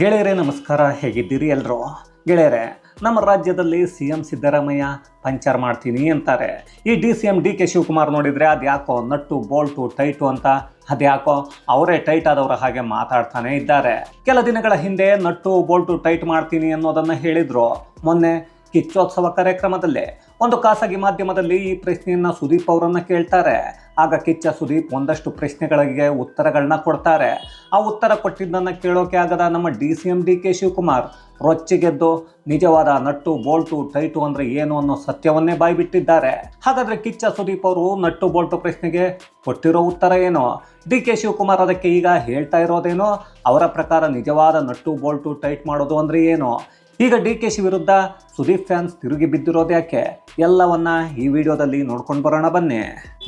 ಗೆಳೆಯರೇ, ನಮಸ್ಕಾರ. ಹೇಗಿದ್ದೀರಿ ಎಲ್ಲರೂ? ಗೆಳೆಯರೇ, ನಮ್ಮ ರಾಜ್ಯದಲ್ಲಿ ಸಿ ಎಂ ಸಿದ್ದರಾಮಯ್ಯ ಪಂಚರ್ ಮಾಡ್ತೀನಿ ಅಂತಾರೆ. ಈ D C M D K Shivakumar ನೋಡಿದರೆ ಅದ್ಯಾಕೋ ನಟ್ಟು, ಬೋಲ್ಟು, ಟೈಟು ಅಂತ ಅದ್ಯಾಕೋ ಅವರೇ ಟೈಟ್ ಆದವರ ಹಾಗೆ ಮಾತಾಡ್ತಾನೆ ಇದ್ದಾರೆ. ಕೆಲ ದಿನಗಳ ಹಿಂದೆ ನಟ್ಟು, ಬೋಲ್ಟು, ಟೈಟ್ ಮಾಡ್ತೀನಿ ಅನ್ನೋದನ್ನು ಹೇಳಿದರು. ಮೊನ್ನೆ ಕಿಚ್ಚೋತ್ಸವ ಕಾರ್ಯಕ್ರಮದಲ್ಲಿ ಒಂದು ಖಾಸಗಿ ಮಾಧ್ಯಮದಲ್ಲಿ ಈ ಪ್ರಶ್ನೆಯನ್ನ ಸುದೀಪ್ ಅವರನ್ನು ಕೇಳ್ತಾರೆ. ಆಗ ಕಿಚ್ಚ ಸುದೀಪ್ ಒಂದಷ್ಟು ಪ್ರಶ್ನೆಗಳಿಗೆ ಉತ್ತರಗಳನ್ನ ಕೊಡ್ತಾರೆ. ಆ ಉತ್ತರ ಕೊಟ್ಟಿದ್ದನ್ನ ಕೇಳೋಕೆ ಆಗದ ನಮ್ಮ D C M D K Shivakumar ರೊಚ್ಚಿಗೆದ್ದು ನಿಜವಾದ ನಟ್ಟು ಬೋಲ್ಟು ಟೈಟು ಅಂದ್ರೆ ಏನು ಅನ್ನೋ ಸತ್ಯವನ್ನೇ ಬಾಯ್ಬಿಟ್ಟಿದ್ದಾರೆ. ಹಾಗಾದ್ರೆ ಕಿಚ್ಚ ಸುದೀಪ್ ಅವರು ನಟ್ಟು ಬೋಲ್ಟು ಪ್ರಶ್ನೆಗೆ ಕೊಟ್ಟಿರೋ ಉತ್ತರ ಏನು? ಡಿ ಕೆ ಶಿವಕುಮಾರ್ ಅದಕ್ಕೆ ಈಗ ಹೇಳ್ತಾ ಇರೋದೇನೋ? ಅವರ ಪ್ರಕಾರ ನಿಜವಾದ ನಟ್ಟು ಬೋಲ್ಟು ಟೈಟ್ ಮಾಡೋದು ಅಂದ್ರೆ ಏನು? ಈಗ ಡಿ ಕೆ ಶಿ ವಿರುದ್ಧ ಸುದೀಪ್ ಫ್ಯಾನ್ಸ್ ತಿರುಗಿ ಬಿದ್ದಿರೋದು ಯಾಕೆ? ಎಲ್ಲವನ್ನ ಈ ವಿಡಿಯೋದಲ್ಲಿ ನೋಡ್ಕೊಂಡು ಬರೋಣ ಬನ್ನಿ.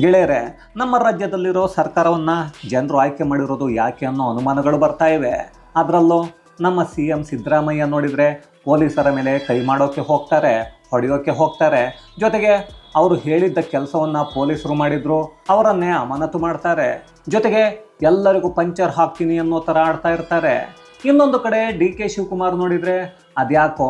ಗೆಳೆಯರೆ, ನಮ್ಮ ರಾಜ್ಯದಲ್ಲಿರೋ ಸರ್ಕಾರವನ್ನ ಜನರು ಆಯ್ಕೆ ಮಾಡಿರೋದು ಯಾಕೆ ಅನ್ನೋ ಅನುಮಾನಗಳು ಬರ್ತಾ ಇವೆ. ಅದರಲ್ಲೂ ನಮ್ಮ ಸಿ ಎಂ ಸಿದ್ದರಾಮಯ್ಯ ನೋಡಿದರೆ ಪೊಲೀಸರ ಮೇಲೆ ಕೈ ಮಾಡೋಕ್ಕೆ ಹೋಗ್ತಾರೆ ಹೊಡೆಯೋಕ್ಕೆ ಹೋಗ್ತಾರೆ. ಜೊತೆಗೆ ಅವರು ಹೇಳಿದ್ದ ಕೆಲಸವನ್ನು ಪೊಲೀಸರು ಮಾಡಿದ್ರು, ಅವರನ್ನೇ ಅಮಾನತು ಮಾಡ್ತಾರೆ. ಜೊತೆಗೆ ಎಲ್ಲರಿಗೂ ಪಂಚರ್ ಹಾಕ್ತೀನಿ ಅನ್ನೋ ಥರ ಆಡ್ತಾ ಇರ್ತಾರೆ. ಇನ್ನೊಂದು ಕಡೆ ಡಿ ಕೆ ಶಿವಕುಮಾರ್ ನೋಡಿದ್ರೆ ಅದ್ಯಾಕೋ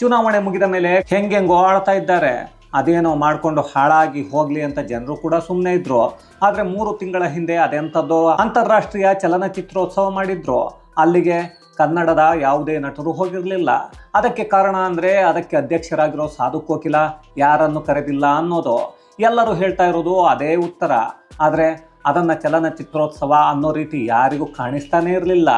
ಚುನಾವಣೆ ಮುಗಿದ ಮೇಲೆ ಹೆಂಗೆಂಗೋ ಆಳ್ತಾ ಇದ್ದಾರೆ. ಅದೇನೋ ಮಾಡಿಕೊಂಡು ಹಾಳಾಗಿ ಹೋಗ್ಲಿ ಅಂತ ಜನರು ಕೂಡ ಸುಮ್ಮನೆ ಇದ್ರು. ಆದರೆ ಮೂರು ತಿಂಗಳ ಹಿಂದೆ ಅದೆಂಥದ್ದು ಅಂತಾರಾಷ್ಟ್ರೀಯ ಚಲನಚಿತ್ರೋತ್ಸವ ಮಾಡಿದ್ರು. ಅಲ್ಲಿಗೆ ಕನ್ನಡದ ಯಾವುದೇ ನಟರು ಹೋಗಿರಲಿಲ್ಲ. ಅದಕ್ಕೆ ಕಾರಣ ಅಂದರೆ ಅದಕ್ಕೆ ಅಧ್ಯಕ್ಷರಾಗಿರೋ ಸಾಧು ಕೋಕಿಲ ಯಾರನ್ನು ಕರೆದಿಲ್ಲ ಅನ್ನೋದು. ಎಲ್ಲರೂ ಹೇಳ್ತಾ ಇರೋದು ಅದೇ ಉತ್ತರ. ಆದರೆ ಅದನ್ನ ಚಲನಚಿತ್ರೋತ್ಸವ ಅನ್ನೋ ರೀತಿ ಯಾರಿಗೂ ಕಾಣಿಸ್ತಾನೆ ಇರಲಿಲ್ಲ.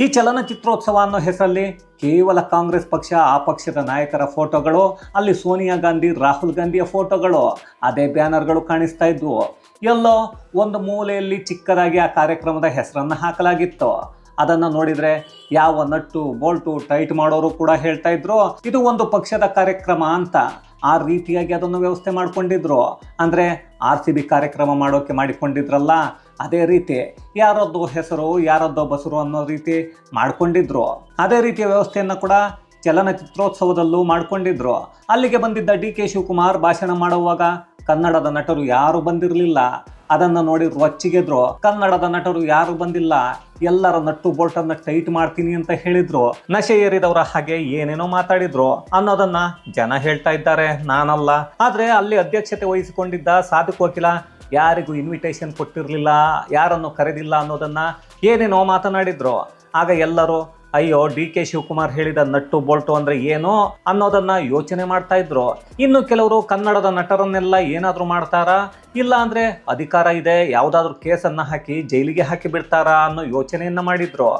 ಈ ಚಲನಚಿತ್ರೋತ್ಸವ ಅನ್ನೋ ಹೆಸರಲ್ಲಿ ಕೇವಲ ಕಾಂಗ್ರೆಸ್ ಪಕ್ಷ, ಆ ಪಕ್ಷದ ನಾಯಕರ ಫೋಟೋಗಳು, ಅಲ್ಲಿ ಸೋನಿಯಾ ಗಾಂಧಿ, ರಾಹುಲ್ ಗಾಂಧಿಯ ಫೋಟೋಗಳು, ಅದೇ ಬ್ಯಾನರ್ಗಳು ಕಾಣಿಸ್ತಾ ಇದ್ವು. ಎಲ್ಲೋ ಒಂದು ಮೂಲೆಯಲ್ಲಿ ಚಿಕ್ಕದಾಗಿ ಆ ಕಾರ್ಯಕ್ರಮದ ಹೆಸರನ್ನು ಹಾಕಲಾಗಿತ್ತು. ಅದನ್ನ ನೋಡಿದ್ರೆ ಯಾವ ನಟ್ಟು ಬೋಲ್ಟು ಟೈಟ್ ಮಾಡೋರು ಕೂಡ ಹೇಳ್ತಾ ಇದ್ರು, ಇದು ಒಂದು ಪಕ್ಷದ ಕಾರ್ಯಕ್ರಮ ಅಂತ ಆ ರೀತಿಯಾಗಿ ಅದನ್ನು ವ್ಯವಸ್ಥೆ ಮಾಡ್ಕೊಂಡಿದ್ರು. ಅಂದ್ರೆ ಆರ್ ಸಿ ಬಿ ಕಾರ್ಯಕ್ರಮ ಮಾಡೋಕೆ ಮಾಡಿಕೊಂಡಿದ್ರಲ್ಲ, ಅದೇ ರೀತಿ ಯಾರದ್ದು ಹೆಸರು, ಯಾರದ್ದು ಬಸರು ಅನ್ನೋ ರೀತಿ ಮಾಡ್ಕೊಂಡಿದ್ರು. ಅದೇ ರೀತಿಯ ವ್ಯವಸ್ಥೆಯನ್ನ ಕೂಡ ಚಲನಚಿತ್ರೋತ್ಸವದಲ್ಲೂ ಮಾಡ್ಕೊಂಡಿದ್ರು. ಅಲ್ಲಿಗೆ ಬಂದಿದ್ದ ಡಿ ಕೆ ಶಿವಕುಮಾರ್ ಭಾಷಣ ಮಾಡುವಾಗ ಕನ್ನಡದ ನಟರು ಯಾರು ಬಂದಿರಲಿಲ್ಲ. ಅದನ್ನ ನೋಡಿ ರೊಚ್ಚಿಗೆದ್ರು ಕನ್ನಡದ ನಟರು ಯಾರು ಬಂದಿಲ್ಲ, ಎಲ್ಲರ ನಟ್ಟು ಬೋಲ್ಟನ್ನ ಟೈಟ್ ಮಾಡ್ತೀನಿ ಅಂತ ಹೇಳಿದ್ರು. ನಶೆ ಏರಿದವರ ಹಾಗೆ ಏನೇನೋ ಮಾತಾಡಿದ್ರು. ಅನ್ನೋದನ್ನ ಜನ ಹೇಳ್ತಾ ಇದ್ದಾರೆ, ನಾನಲ್ಲ. ಆದ್ರೆ ಅಲ್ಲಿ ಅಧ್ಯಕ್ಷತೆ ವಹಿಸಿಕೊಂಡಿದ್ದ ಸಾಧು ಕೋಕಿಲ ಯಾರಿಗೂ ಇನ್ವಿಟೇಷನ್ ಕೊಟ್ಟಿರಲಿಲ್ಲ, ಯಾರನ್ನು ಕರೆದಿಲ್ಲ ಅನ್ನೋದನ್ನ ಏನೇನೋ ಮಾತನಾಡಿದ್ರು. ಆಗ ಎಲ್ಲರೂ ಅಯ್ಯೋ, ಡಿ ಕೆ ಶಿವಕುಮಾರ್ ಹೇಳಿದ ನಟ್ಟು ಬೋಲ್ಟು ಅಂದ್ರೆ ಏನು ಅನ್ನೋದನ್ನ ಯೋಚನೆ ಮಾಡ್ತಾ ಇದ್ರು. ಇನ್ನು ಕೆಲವರು ಕನ್ನಡದ ನಟರನ್ನೆಲ್ಲ ಏನಾದರೂ ಮಾಡ್ತಾರಾ? ಇಲ್ಲ ಅಂದ್ರೆ ಅಧಿಕಾರ ಇದೆ, ಯಾವುದಾದ್ರೂ ಕೇಸನ್ನ ಹಾಕಿ ಜೈಲಿಗೆ ಹಾಕಿ ಬಿಡ್ತಾರಾ ಅನ್ನೋ ಯೋಚನೆಯನ್ನ ಮಾಡಿದ್ರು.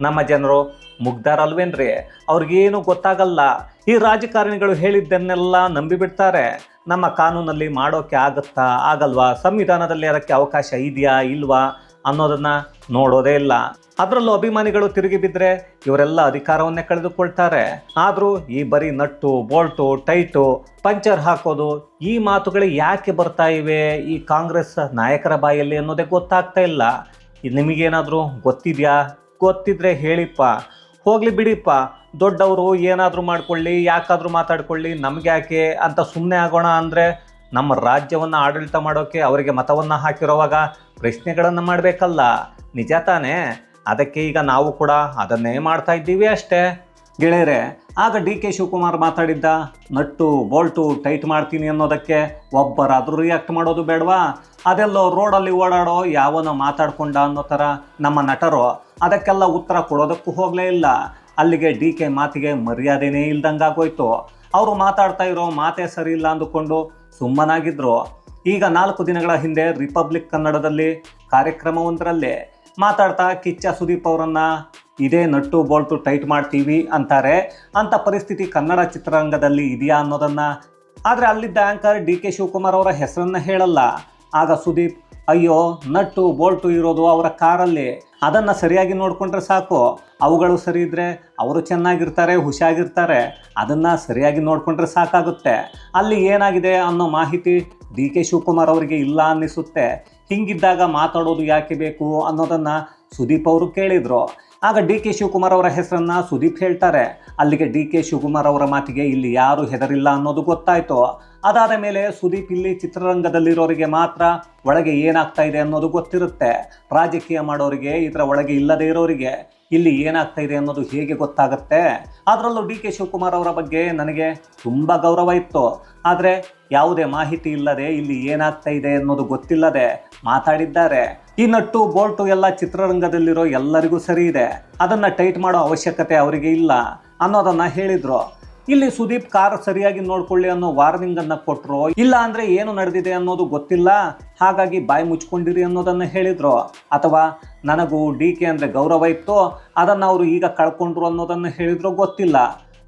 ನಮ್ಮ ಜನರು ಮುಗ್ದಾರಲ್ವೇನ್ರಿ ಅವ್ರಿಗೇನು ಗೊತ್ತಾಗಲ್ಲ. ಈ ರಾಜಕಾರಣಿಗಳು ಹೇಳಿದ್ದನ್ನೆಲ್ಲ ನಂಬಿಬಿಡ್ತಾರೆ ನಮ್ಮ ಕಾನೂನಲ್ಲಿ ಮಾಡೋಕೆ ಆಗುತ್ತಾ, ಆಗಲ್ವಾ? ಸಂವಿಧಾನದಲ್ಲಿ ಅದಕ್ಕೆ ಅವಕಾಶ ಇದೆಯಾ, ಇಲ್ವಾ? ಅನ್ನೋದನ್ನ ನೋಡೋದೇ ಇಲ್ಲ. ಅದರಲ್ಲೂ ಅಭಿಮಾನಿಗಳು ತಿರುಗಿ ಬಿದ್ದರೆ ಇವರೆಲ್ಲ ಅಧಿಕಾರವನ್ನೇ ಕಳೆದುಕೊಳ್ತಾರೆ. ಆದರೂ ಈ ಬರೀ ನಟ್ಟು, ಬೋಲ್ಟು, ಟೈಟು, ಪಂಚರ್ ಹಾಕೋದು ಈ ಮಾತುಗಳು ಯಾಕೆ ಬರ್ತಾ ಇವೆ ಈ ಕಾಂಗ್ರೆಸ್ ನಾಯಕರ ಬಾಯಲ್ಲಿ ಅನ್ನೋದೇ ಗೊತ್ತಾಗ್ತಾ ಇಲ್ಲ. ನಿಮಗೇನಾದರೂ ಗೊತ್ತಿದೆಯಾ? ಗೊತ್ತಿದ್ರೆ ಹೇಳಿಪ್ಪ. ಹೋಗ್ಲಿ ಬಿಡಿಪ್ಪ. ದೊಡ್ಡವರು ಏನಾದರೂ ಮಾಡ್ಕೊಳ್ಳಿ, ಯಾಕಾದರೂ ಮಾತಾಡ್ಕೊಳ್ಳಿ ನಮ್ಗೆ ಯಾಕೆ ಅಂತ ಸುಮ್ಮನೆ ಆಗೋಣ ಅಂದರೆ ನಮ್ಮ ರಾಜ್ಯವನ್ನು ಆಡಳಿತ ಮಾಡೋಕ್ಕೆ ಅವರಿಗೆ ಮತವನ್ನು ಹಾಕಿರೋವಾಗ ಪ್ರಶ್ನೆಗಳನ್ನು ಮಾಡಬೇಕಲ್ಲ. ನಿಜ ತಾನೇ? ಅದಕ್ಕೆ ಈಗ ನಾವು ಕೂಡ ಅದನ್ನೇ ಮಾಡ್ತಾ ಇದ್ದೀವಿ ಅಷ್ಟೇ. ಗೆಳೆಯರೆ, ಆಗ ಡಿ ಕೆ ಶಿವಕುಮಾರ್ ಮಾತಾಡಿದ್ದ, ನಟ್ಟು, ಬೋಲ್ಟು ಟೈಟ್ ಮಾಡ್ತೀನಿ ಅನ್ನೋದಕ್ಕೆ ಒಬ್ಬರಾದರೂ ರಿಯಾಕ್ಟ್ ಮಾಡೋದು ಬೇಡವಾ? ಅದೆಲ್ಲೋ ರೋಡಲ್ಲಿ ಓಡಾಡೋ ಯಾವನೋ ಮಾತಾಡ್ಕೊಂಡ ಅನ್ನೋ ಥರ ನಮ್ಮ ನಟರು ಅದಕ್ಕೆಲ್ಲ ಉತ್ತರ ಕೊಡೋದಕ್ಕೂ ಹೋಗಲೇ ಇಲ್ಲ. ಅಲ್ಲಿಗೆ ಡಿ ಕೆ ಮಾತಿಗೆ ಮರ್ಯಾದೆನೇ ಇಲ್ದಂಗಾಗೋಯ್ತು. ಅವರು ಮಾತಾಡ್ತಾ ಇರೋ ಮಾತೇ ಸರಿ ಇಲ್ಲ ಅಂದುಕೊಂಡು ಸುಮ್ಮನಾಗಿದ್ರು, ಈಗ ನಾಲ್ಕು ದಿನಗಳ ಹಿಂದೆ ರಿಪಬ್ಲಿಕ್ ಕನ್ನಡದಲ್ಲಿ ಕಾರ್ಯಕ್ರಮವೊಂದರಲ್ಲಿ ಮಾತಾಡ್ತಾ ಕಿಚ್ಚ ಸುದೀಪ್ ಅವರನ್ನು, ಇದೇ ನಟ್ಟು ಬೋಲ್ಟು ಟೈಟ್ ಮಾಡ್ತೀವಿ ಅಂತಾರೆ. ಅಂತ ಪರಿಸ್ಥಿತಿ ಕನ್ನಡ ಚಿತ್ರರಂಗದಲ್ಲಿ ಇದೆಯಾ ಅನ್ನೋದನ್ನ. ಆದರೆ ಅಲ್ಲಿದ್ದ ಆಂಕರ್ ಡಿ ಕೆ ಶಿವಕುಮಾರ್ ಅವರ ಹೆಸರನ್ನ ಹೇಳಲ್ಲ. ಆಗ ಸುದೀಪ್ ಅಯ್ಯೋ, ನಟ್ಟು, ಬೋಲ್ಟು ಇರೋದು ಅವರ ಕಾರಲ್ಲಿ. ಅದನ್ನು ಸರಿಯಾಗಿ ನೋಡಿಕೊಂಡ್ರೆ ಸಾಕು. ಅವುಗಳು ಸರಿ ಇದ್ದರೆ ಅವರು ಚೆನ್ನಾಗಿರ್ತಾರೆ, ಹುಷಾಗಿರ್ತಾರೆ. ಅದನ್ನು ಸರಿಯಾಗಿ ನೋಡಿಕೊಂಡ್ರೆ ಸಾಕಾಗುತ್ತೆ. ಅಲ್ಲಿ ಏನಾಗಿದೆ ಅನ್ನೋ ಮಾಹಿತಿ ಡಿ ಕೆ ಶಿವಕುಮಾರ್ ಅವರಿಗೆ ಇಲ್ಲ ಅನ್ನಿಸುತ್ತೆ. ಹಿಂಗಿದ್ದಾಗ ಮಾತಾಡೋದು ಯಾಕೆ ಬೇಕು ಅನ್ನೋದನ್ನು ಸುದೀಪ್ ಅವರು ಕೇಳಿದರು. ಆಗ ಡಿ ಕೆ ಶಿವಕುಮಾರ್ ಅವರ ಹೆಸರನ್ನು ಸುದೀಪ್ ಹೇಳ್ತಾರೆ. ಅಲ್ಲಿಗೆ ಡಿ ಕೆ ಶಿವಕುಮಾರ್ ಅವರ ಮಾತಿಗೆ ಇಲ್ಲಿ ಯಾರು ಹೆದರಿಲ್ಲ ಅನ್ನೋದು ಗೊತ್ತಾಯ್ತು. ಅದಾದ ಮೇಲೆ ಸುದೀಪ್ ಇಲ್ಲಿ ಚಿತ್ರರಂಗದಲ್ಲಿರೋರಿಗೆ ಮಾತ್ರ ಒಳಗೆ ಏನಾಗ್ತಾ ಇದೆ ಅನ್ನೋದು ಗೊತ್ತಿರುತ್ತೆ. ರಾಜಕೀಯ ಮಾಡೋರಿಗೆ, ಇದರ ಒಳಗೆ ಇಲ್ಲದೆ ಇರೋರಿಗೆ ಇಲ್ಲಿ ಏನಾಗ್ತಾ ಇದೆ ಅನ್ನೋದು ಹೇಗೆ ಗೊತ್ತಾಗುತ್ತೆ? ಅದರಲ್ಲೂ ಡಿ ಕೆ ಶಿವಕುಮಾರ್ ಅವರ ಬಗ್ಗೆ ನನಗೆ ತುಂಬ ಗೌರವ ಇತ್ತು. ಆದರೆ ಯಾವುದೇ ಮಾಹಿತಿ ಇಲ್ಲದೆ ಇಲ್ಲಿ ಏನಾಗ್ತಾ ಇದೆ ಅನ್ನೋದು ಗೊತ್ತಿಲ್ಲದೆ ಮಾತಾಡಿದ್ದಾರೆ. ಈ ನಟ್ಟು ಬೋಲ್ಟು ಎಲ್ಲ ಚಿತ್ರರಂಗದಲ್ಲಿರೋ ಎಲ್ಲರಿಗೂ ಸರಿ ಇದೆ. ಅದನ್ನು ಟೈಟ್ ಮಾಡೋ ಅವಶ್ಯಕತೆ ಅವರಿಗೆ ಇಲ್ಲ ಅನ್ನೋದನ್ನು ಹೇಳಿದ್ರು. ಇಲ್ಲಿ ಸುದೀಪ್ ಕಾರ್ ಸರಿಯಾಗಿ ನೋಡ್ಕೊಳ್ಳಿ ಅನ್ನೋ ವಾರ್ನಿಂಗ್ ಅನ್ನ ಕೊಟ್ರು. ಇಲ್ಲ ಅಂದ್ರೆ ಏನು ನಡೆದಿದೆ ಅನ್ನೋದು ಗೊತ್ತಿಲ್ಲ. ಹಾಗಾಗಿ ಬಾಯಿ ಮುಚ್ಕೊಂಡಿರಿ ಅನ್ನೋದನ್ನ ಹೇಳಿದ್ರು. ಅಥವಾ ನನಗೂ ಡಿ ಕೆ ಅಂದ್ರೆ ಗೌರವ ಇತ್ತು. ಅದನ್ನ ಅವರು ಈಗ ಕಳ್ಕೊಂಡ್ರು ಅನ್ನೋದನ್ನ ಹೇಳಿದ್ರು ಗೊತ್ತಿಲ್ಲ.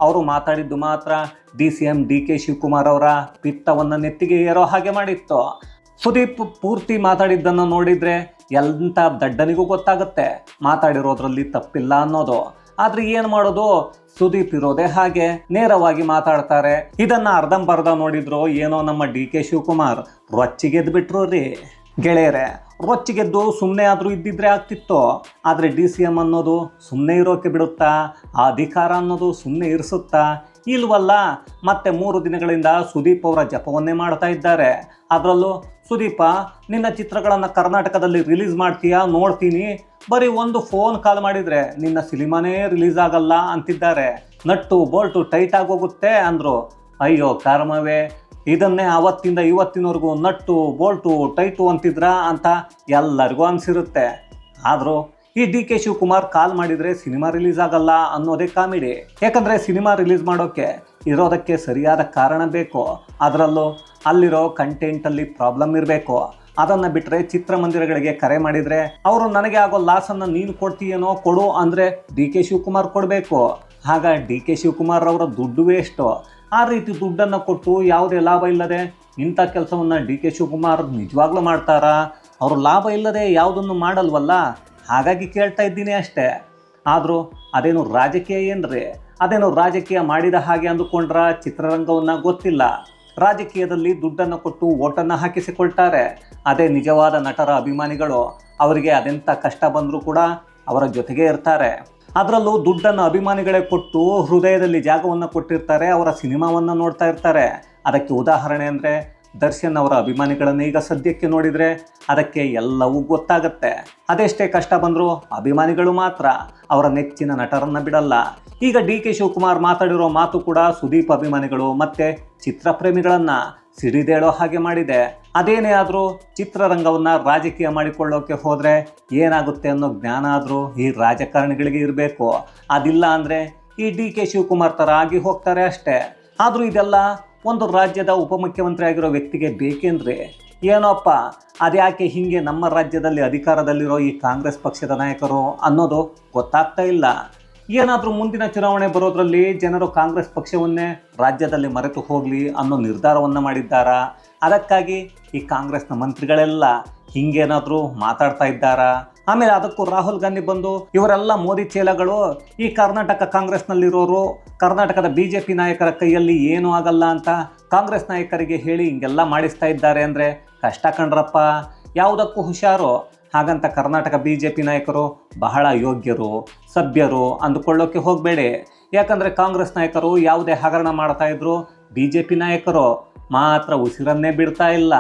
ಅವರು ಮಾತಾಡಿದ್ದು ಮಾತ್ರ D C M D K Shivakumar ಅವರ ಪಿತ್ತವನ್ನು ನೆತ್ತಿಗೆ ಏರೋ ಹಾಗೆ ಮಾಡಿತ್ತು. ಸುದೀಪ್ ಪೂರ್ತಿ ಮಾತಾಡಿದ್ದನ್ನು ನೋಡಿದ್ರೆ ಎಂಥ ದಡ್ಡನಿಗೂ ಗೊತ್ತಾಗುತ್ತೆ. ಮಾತಾಡಿರೋದ್ರಲ್ಲಿ ತಪ್ಪಿಲ್ಲ ಅನ್ನೋದು. ಆದ್ರೆ ಏನು ಮಾಡೋದು? ಸುದೀಪ್ ಇರೋದೇ ಹಾಗೆ ನೇರವಾಗಿ ಮಾತಾಡ್ತಾರೆ. ಇದನ್ನ ಅರ್ಧಂಬರ್ಧ ನೋಡಿದ್ರು ಏನೋ ನಮ್ಮ ಡಿ ಕೆ ಶಿವಕುಮಾರ್ ರೊಚ್ಚಿಗೆದ್ ಬಿಟ್ರು ರೀ. ಗೆಳೆಯರೆ, ರೊಚ್ಚಿಗೆದ್ದು ಸುಮ್ಮನೆ ಆದರೂ ಇದ್ದಿದ್ರೆ ಆಗ್ತಿತ್ತು? ಆದರೆ ಡಿ ಸಿ ಎಂ ಅನ್ನೋದು ಸುಮ್ಮನೆ ಇರೋಕೆ ಬಿಡುತ್ತಾ? ಆ ಅಧಿಕಾರ ಅನ್ನೋದು ಸುಮ್ಮನೆ ಇರಿಸುತ್ತಾ? ಇಲ್ವಲ್ಲ, ಮತ್ತೆ ಮೂರು ದಿನಗಳಿಂದ ಸುದೀಪ್ ಅವರ ಜಪವನ್ನೇ ಮಾಡ್ತಾ ಇದ್ದಾರೆ. ಅದರಲ್ಲೂ ಸುದೀಪ, ನಿನ್ನ ಚಿತ್ರಗಳನ್ನು ಕರ್ನಾಟಕದಲ್ಲಿ ರಿಲೀಸ್ ಮಾಡ್ತೀಯಾ ನೋಡ್ತೀನಿ. ಬರೀ ಒಂದು ಫೋನ್ ಕಾಲ್ ಮಾಡಿದರೆ ನಿನ್ನ ಸಿನಿಮಾನೇ ರಿಲೀಸ್ ಆಗಲ್ಲ ಅಂತಿದ್ದಾರೆ. ನಟ್ಟು ಬೋಲ್ಟು ಟೈಟ್ ಆಗೋಗುತ್ತೆ ಅಂದರು. ಅಯ್ಯೋ ಕರ್ಮವೇ, ಇದನ್ನೇ ಅವತ್ತಿಂದ ಇವತ್ತಿನವರೆಗೂ ನಟ್ಟು ಬೋಲ್ಟು ಟೈಟು ಅಂತಿದ್ರಾ ಅಂತ ಎಲ್ಲರಿಗೂ ಅನಿಸಿರುತ್ತೆ. ಆದರೂ ಈ ಡಿ ಕೆ ಶಿವಕುಮಾರ್ ಕಾಲ್ ಮಾಡಿದರೆ ಸಿನಿಮಾ ರಿಲೀಸ್ ಆಗಲ್ಲ ಅನ್ನೋದೇ ಕಾಮಿಡಿ. ಯಾಕಂದರೆ ಸಿನಿಮಾ ರಿಲೀಸ್ ಮಾಡೋಕ್ಕೆ ಇರೋದಕ್ಕೆ ಸರಿಯಾದ ಕಾರಣ ಬೇಕು. ಅದರಲ್ಲೂ ಅಲ್ಲಿರೋ ಕಂಟೆಂಟಲ್ಲಿ ಪ್ರಾಬ್ಲಮ್ ಇರಬೇಕು. ಅದನ್ನು ಬಿಟ್ಟರೆ ಚಿತ್ರಮಂದಿರಗಳಿಗೆ ಕರೆ ಮಾಡಿದರೆ ಅವರು ನನಗೆ ಆಗೋ ಲಾಸನ್ನು ನೀನು ಕೊಡ್ತೀಯೇನೋ ಕೊಡು ಅಂದರೆ ಡಿ ಕೆ ಶಿವಕುಮಾರ್ ಕೊಡಬೇಕು. ಆಗ ಡಿ ಕೆ ಶಿವಕುಮಾರ್ ಅವರ ದುಡ್ಡು ವೇಸ್ಟು ಆ ರೀತಿ ದುಡ್ಡನ್ನು ಕೊಟ್ಟು ಯಾವುದೇ ಲಾಭ ಇಲ್ಲದೆ ಇಂಥ ಕೆಲಸವನ್ನು ಡಿ ಕೆ ಶಿವಕುಮಾರ್ ನಿಜವಾಗ್ಲೂ ಮಾಡ್ತಾರಾ? ಅವರು ಲಾಭ ಇಲ್ಲದೆ ಯಾವುದನ್ನು ಮಾಡಲ್ವಲ್ಲ? ಹಾಗಾಗಿ ಕೇಳ್ತಾ ಇದ್ದೀನಿ ಅಷ್ಟೇ. ಆದರೂ ಅದೇನು ರಾಜಕೀಯ ಏನ್ರಿ? ಅದೇನು ರಾಜಕೀಯ ಮಾಡಿದ ಹಾಗೆ ಅಂದುಕೊಂಡ್ರ ಚಿತ್ರರಂಗವನ್ನು ಗೊತ್ತಿಲ್ಲ. ರಾಜಕೀಯದಲ್ಲಿ ದುಡ್ಡನ್ನು ಕೊಟ್ಟು ಓಟನ್ನು ಹಾಕಿಸಿಕೊಳ್ತಾರೆ. ಅದೇ ನಿಜವಾದ ನಟರ ಅಭಿಮಾನಿಗಳು ಅವರಿಗೆ ಅದೆಂಥ ಕಷ್ಟ ಬಂದರೂ ಕೂಡ ಅವರ ಜೊತೆಗೆ ಇರ್ತಾರೆ. ಅದರಲ್ಲೂ ದುಡ್ಡನ್ನು ಅಭಿಮಾನಿಗಳೇ ಕೊಟ್ಟು ಹೃದಯದಲ್ಲಿ ಜಾಗವನ್ನು ಕೊಟ್ಟಿರ್ತಾರೆ, ಅವರ ಸಿನಿಮಾವನ್ನು ನೋಡ್ತಾ ಇರ್ತಾರೆ. ಅದಕ್ಕೆ ಉದಾಹರಣೆ ಅಂದರೆ ದರ್ಶನ್ ಅವರ ಅಭಿಮಾನಿಗಳನ್ನು ಈಗ ಸದ್ಯಕ್ಕೆ ನೋಡಿದರೆ ಅದಕ್ಕೆ ಎಲ್ಲವೂ ಗೊತ್ತಾಗತ್ತೆ. ಅದೆಷ್ಟೇ ಕಷ್ಟ ಬಂದರೂ ಅಭಿಮಾನಿಗಳು ಮಾತ್ರ ಅವರ ನೆಚ್ಚಿನ ನಟರನ್ನು ಬಿಡಲ್ಲ. ಈಗ ಡಿ ಕೆ ಶಿವಕುಮಾರ್ ಮಾತಾಡಿರೋ ಮಾತು ಕೂಡ ಸುದೀಪ್ ಅಭಿಮಾನಿಗಳು ಮತ್ತೆ ಚಿತ್ರಪ್ರೇಮಿಗಳನ್ನು ಸಿಡಿದೇಳೋ ಹಾಗೆ ಮಾಡಿದೆ. ಅದೇನೇ ಆದರೂ ಚಿತ್ರರಂಗವನ್ನು ರಾಜಕೀಯ ಮಾಡಿಕೊಳ್ಳೋಕೆ ಹೋದರೆ ಏನಾಗುತ್ತೆ ಅನ್ನೋ ಜ್ಞಾನ ಆದರೂ ಈ ರಾಜಕಾರಣಿಗಳಿಗೆ ಇರಬೇಕು. ಅದಿಲ್ಲ ಅಂದರೆ ಈ ಡಿ ಕೆ ಶಿವಕುಮಾರ್ ಥರ ಆಗಿ ಹೋಗ್ತಾರೆ ಅಷ್ಟೇ. ಆದರೂ ಇದೆಲ್ಲ ಒಂದು ರಾಜ್ಯದ ಉಪಮುಖ್ಯಮಂತ್ರಿ ಆಗಿರೋ ವ್ಯಕ್ತಿಗೆ ಬೇಕೆಂದರೆ ಏನೋಪ್ಪ, ಅದ್ಯಾಕೆ ಹೀಗೆ ನಮ್ಮ ರಾಜ್ಯದಲ್ಲಿ ಅಧಿಕಾರದಲ್ಲಿರೋ ಈ ಕಾಂಗ್ರೆಸ್ ಪಕ್ಷದ ನಾಯಕರು ಅನ್ನೋದು ಗೊತ್ತಾಗ್ತಾ ಇಲ್ಲ. ಏನಾದರೂ ಮುಂದಿನ ಚುನಾವಣೆ ಬರೋದ್ರಲ್ಲಿ ಜನರು ಕಾಂಗ್ರೆಸ್ ಪಕ್ಷವನ್ನೇ ರಾಜ್ಯದಲ್ಲಿ ಮರೆತು ಹೋಗಲಿ ಅನ್ನೋ ನಿರ್ಧಾರವನ್ನು ಮಾಡಿದ್ದಾರಾ? ಅದಕ್ಕಾಗಿ ಈ ಕಾಂಗ್ರೆಸ್ನ ಮಂತ್ರಿಗಳೆಲ್ಲ ಹಿಂಗೇನಾದರೂ ಮಾತಾಡ್ತಾ ಇದ್ದಾರಾ? ಆಮೇಲೆ ಅದಕ್ಕೂ ರಾಹುಲ್ ಗಾಂಧಿ ಬಂದು ಇವರೆಲ್ಲ ಮೋದಿ ಚೇಲಗಳು, ಈ ಕರ್ನಾಟಕ ಕಾಂಗ್ರೆಸ್ನಲ್ಲಿರೋರು, ಕರ್ನಾಟಕದ ಬಿ ಜೆ ಪಿ ನಾಯಕರ ಕೈಯಲ್ಲಿ ಏನೂ ಆಗಲ್ಲ ಅಂತ ಕಾಂಗ್ರೆಸ್ ನಾಯಕರಿಗೆ ಹೇಳಿ ಹಿಂಗೆಲ್ಲ ಮಾಡಿಸ್ತಾ ಇದ್ದಾರೆ ಅಂದರೆ ಕಷ್ಟ ಕಂಡ್ರಪ್ಪ ಯಾವುದಕ್ಕೂ ಹುಷಾರು. ಹಾಗಂತ ಕರ್ನಾಟಕ ಬಿ ಜೆ ಪಿ ನಾಯಕರು ಬಹಳ ಯೋಗ್ಯರು, ಸಭ್ಯರು ಅಂದುಕೊಳ್ಳೋಕೆ ಹೋಗಬೇಡಿ. ಯಾಕಂದರೆ ಕಾಂಗ್ರೆಸ್ ನಾಯಕರು ಯಾವುದೇ ಹಗರಣ ಮಾಡ್ತಾ ಇದ್ರು ಬಿ ಜೆ ಪಿ ನಾಯಕರು ಮಾತ್ರ ಉಸಿರನ್ನೇ ಬಿಡ್ತಾ ಇಲ್ಲ.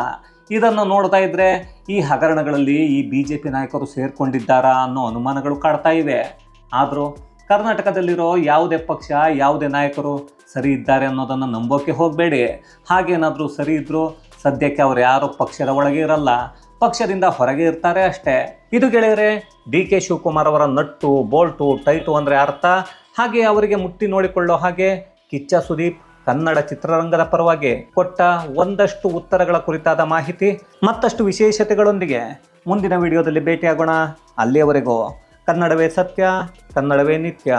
ಇದನ್ನು ನೋಡ್ತಾ ಇದ್ರೆ ಈ ಹಗರಣಗಳಲ್ಲಿ ಈ ಬಿ ಜೆ ಪಿ ನಾಯಕರು ಸೇರ್ಕೊಂಡಿದ್ದಾರಾ ಅನ್ನೋ ಅನುಮಾನಗಳು ಕಾಡ್ತಾ ಇವೆ. ಆದರೂ ಕರ್ನಾಟಕದಲ್ಲಿರೋ ಯಾವುದೇ ಪಕ್ಷ, ಯಾವುದೇ ನಾಯಕರು ಸರಿ ಇದ್ದಾರೆ ಅನ್ನೋದನ್ನು ನಂಬೋಕೆ ಹೋಗಬೇಡಿ. ಹಾಗೇನಾದರೂ ಸರಿ ಇದ್ದರೂ ಸದ್ಯಕ್ಕೆ ಅವರು ಯಾರೂ ಪಕ್ಷದ ಒಳಗೆ ಇರಲ್ಲ. ಪಕ್ಷದಿಂದ ಹೊರಗೆ ಇರ್ತಾರೆ ಅಷ್ಟೇ. ಇದು ಗೆಳೆಯರೆ ಡಿ ಕೆ ಶಿವಕುಮಾರ್ ಅವರ ನಟ್ಟು, ಬೋಲ್ಟು, ಟೈಟು ಅಂದರೆ ಅರ್ಥ? ಹಾಗೆ ಅವರಿಗೆ ಮುಟ್ಟಿ ನೋಡಿಕೊಳ್ಳೋ ಹಾಗೆ ಕಿಚ್ಚ ಸುದೀಪ್ ಕನ್ನಡ ಚಿತ್ರರಂಗದ ಪರವಾಗಿ ಕೊಟ್ಟ ಒಂದಷ್ಟು ಉತ್ತರಗಳ ಕುರಿತಾದ ಮಾಹಿತಿ, ಮತ್ತಷ್ಟು ವಿಶೇಷತೆಗಳೊಂದಿಗೆ ಮುಂದಿನ ವಿಡಿಯೋದಲ್ಲಿ ಭೇಟಿಯಾಗೋಣ. ಅಲ್ಲಿಯವರೆಗೂ ಕನ್ನಡವೇ ಸತ್ಯ, ಕನ್ನಡವೇ ನಿತ್ಯ.